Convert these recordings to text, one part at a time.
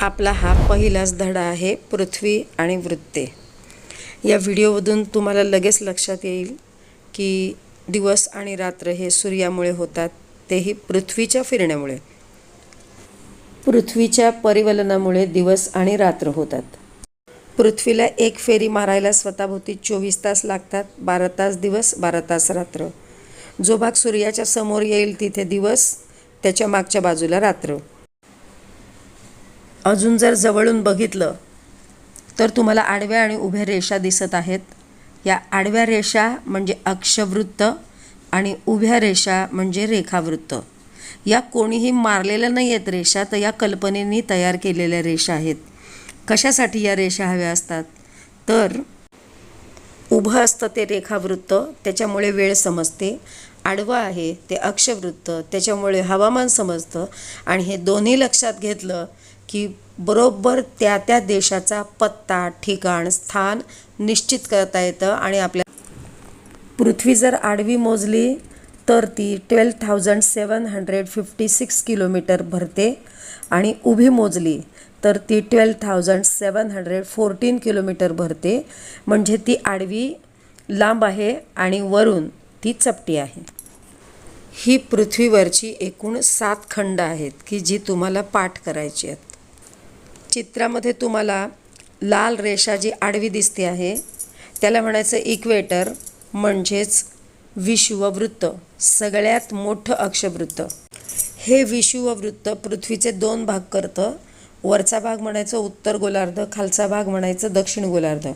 आपला हा पहिलाच धडा आहे पृथ्वी आणि वृत्ते. या व्हिडिओमधून तुम्हाला लगेच लक्षात येईल की दिवस आणि रात्र हे सूर्यामुळे होतात तेही पृथ्वीच्या फिरण्यामुळे. पृथ्वीच्या परिवलनामुळे दिवस आणि रात्र होतात. पृथ्वीला एक फेरी मारायला स्वतःभोवती चोवीस तास लागतात बारा तास दिवस बारा तास रात्र. जो भाग सूर्याच्या समोर येईल तिथे दिवस त्याच्या मागच्या बाजूला रात्र. अजून जर जवळून बघितलं तर तुम्हाला आडव्या आणि उभ्या रेषा दिसत आहेत. या आडव्या रेषा म्हणजे अक्षवृत्त आणि उभ्या रेषा म्हणजे रेखावृत्त. या कोणीही मारलेल्या नाही आहेत रेषा तर या कल्पनेनी तयार केलेल्या रेषा आहेत. कशासाठी या रेषा हव्या असतात? तर उभं असतं ते रेखावृत्त त्याच्यामुळे वेळ समजते. आडवं आहे ते अक्षवृत्त त्याच्यामुळे हवामान समजतं. आणि हे दोन्ही लक्षात घेतलं की बरोबर त्या त्या देशाचा पत्ता ठिकाण स्थान निश्चित करता येतं आणि आपल्या पृथ्वी जर आडवी मोजली तर ती twelve thousand seven hundred fifty six kilometre भरते आणि उभी मोजली तर ती twelve thousand seven hundred fourteen kilometre भरते. म्हणजे ती आडवी लांब आहे आणि वरून ती चपटी आहे. ही पृथ्वीवरची एकूण सात खंड आहेत की जी तुम्हाला पाठ करायची आहेत. चित्रामध्ये तुम्हाला लाल रेषा जी आडवी दिसते आहे त्याला म्हणायचं इक्वेटर म्हणजेच विश्ववृत्त सगळ्यात मोठं अक्षवृत्त. हे विश्ववृत्त पृथ्वीचे दोन भाग करतं. वरचा भाग म्हणायचं उत्तर गोलार्ध खालचा भाग म्हणायचं दक्षिण गोलार्ध.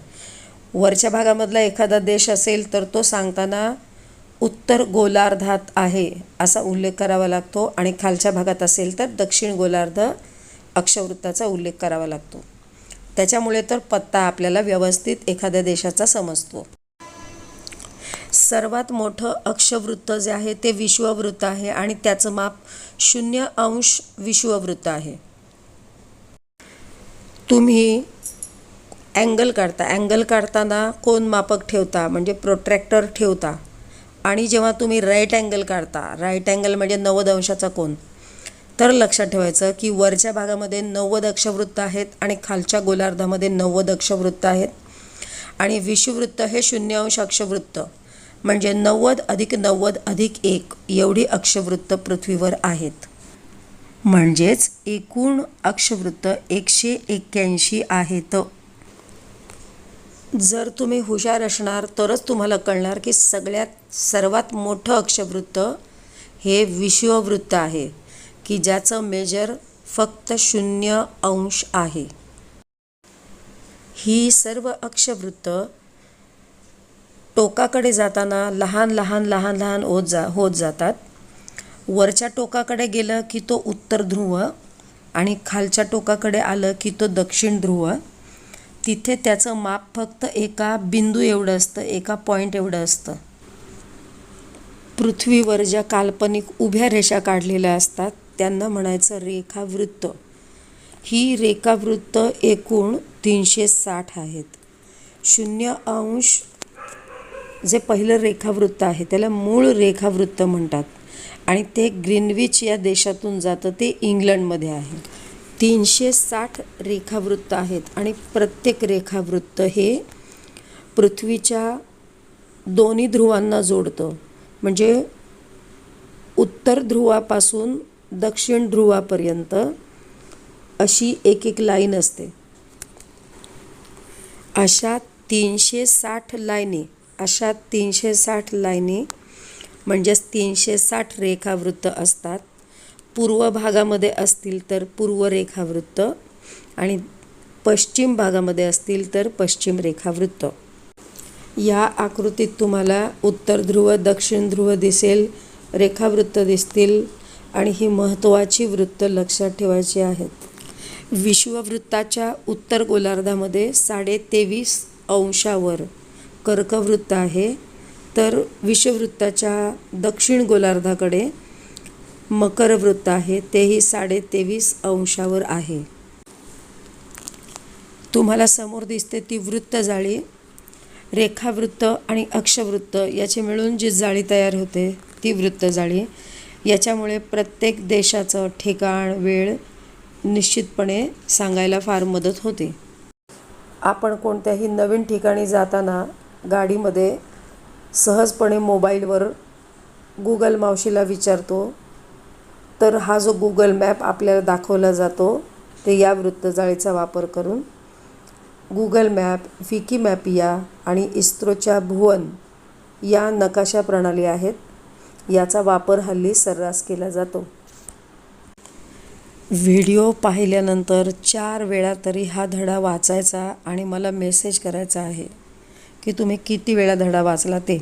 वरच्या भागामधला एखादा देश असेल तर तो सांगताना उत्तर गोलार्धात आहे असा उल्लेख करावा लागतो आणि खालच्या भागात असेल तर दक्षिण गोलार्ध अक्षवृत्ताचा उल्लेख करावा लागतो. त्याच्यामुळे तर पत्ता आपल्याला व्यवस्थित एखाद्या देशाचा समजतो. सर्वात मोठं अक्षवृत्त जे आहे ते विश्ववृत्त आहे आणि त्याचं माप शून्य अंश विश्ववृत्त आहे. तुम्ही अँगल काढता. अँगल काढताना कोण मापक ठेवता? म्हणजे प्रोट्रॅक्टर ठेवता. आणि जेव्हा तुम्ही राईट अँगल काढता राईट अँगल म्हणजे नव्वद अंशाचा कोण तर लक्षात ठेवायचं की वरच्या भागामध्ये नव्वद अक्षवृत्त आहेत आणि खालच्या गोलार्धामध्ये नव्वद अक्षवृत्त आहेत. आणि विषुवृत्त हे शून्य अंश अक्षवृत्त म्हणजे नव्वद अधिक नव्वद अधिक एक एवढी अक्षवृत्त पृथ्वीवर आहेत. म्हणजेच एकूण अक्षवृत्त एकशे एक्क्याऐंशी आहेत. जर तुम्ही हुशार असणार तरच तुम्हाला कळणार की सगळ्यात सर्वात मोठं अक्षवृत्त हे विश्ववृत्त आहे. की ज्याचं मेजर फक्त शून्य अंश आहे. ही सर्व अक्षवृत्त टोकाकडे जाताना लहान लहान लहान लहान होत जा होत जातात. वरच्या टोकाकडे गेलं की तो उत्तर ध्रुव आणि खालच्या टोकाकडे आलं की तो दक्षिण ध्रुव. तिथे त्याचं माप फक्त एका बिंदू एवढं असतं एका पॉईंट एवढं असतं. पृथ्वीवर ज्या काल्पनिक उभ्या रेषा काढलेल्या असतात त्यांना म्हणायचं रेखावृत्त. ही रेखावृत्त एकूण तीनशे साठ आहेत. शून्य अंश जे पहिलं रेखावृत्त आहे त्याला मूळ रेखावृत्त म्हणतात. आणि ते ग्रीनविच या देशातून जातं ते इंग्लंडमध्ये आहे. तीनशे साठ रेखावृत्त आहेत आणि प्रत्येक रेखावृत्त हे पृथ्वीच्या दोन्ही ध्रुवांना जोडतं. म्हणजे उत्तर ध्रुवापासून दक्षिण ध्रुवापर्यंत अशी एक एक लाईन असते. अशा तीनशे साठ लाईनी अशा तीनशे साठ लाईनी म्हणजेच तीनशे साठ रेखावृत्त असतात. पूर्व भागामध्ये असतील तर पूर्व रेखावृत्त आणि पश्चिम भागामध्ये असतील तर पश्चिम रेखावृत्त. या आकृतीत तुम्हाला उत्तर ध्रुव दक्षिण ध्रुव दिसेल रेखावृत्त दिसतील आणि ही महत्त्वाची वृत्त लक्षात ठेवायची आहेत. विश्ववृत्ताच्या उत्तर गोलार्धामध्ये साडे तेवीस अंशावर कर्कवृत्त आहे. तर विषववृत्ताच्या दक्षिण गोलार्धाकडे मकरवृत्त आहे. तेही साडे तेवीस अंशावर आहे. तुम्हाला समोर दिसते ती वृत्त जाळी. रेखावृत्त आणि अक्षवृत्त याचे मिळून जी जाळी तयार होते ती वृत्त जाळी. याच्यामुळे प्रत्येक देशाचं ठिकाण वेळ निश्चितपणे सांगायला फार मदत होते. आपण कोणत्याही नवीन ठिकाणी जाताना गाडीमध्ये सहजपणे मोबाईलवर गुगल मावशीला विचारतो. तर हा जो गुगल मॅप आपल्याला दाखवला जातो ते या वृत्तजाळीचा वापर करून गुगल मॅप विकिमॅपिया आणि इस्रोच्या भुवन या नकाशा प्रणाली आहेत. याचा वापर हल्ली सर्रास केला जातो. व्हिडिओ पाहिल्यानंतर चार वेळा तरी हा धडा वाचायचा आणि मला मेसेज करायचा आहे की तुम्ही किती वेळा धडा वाचला ते?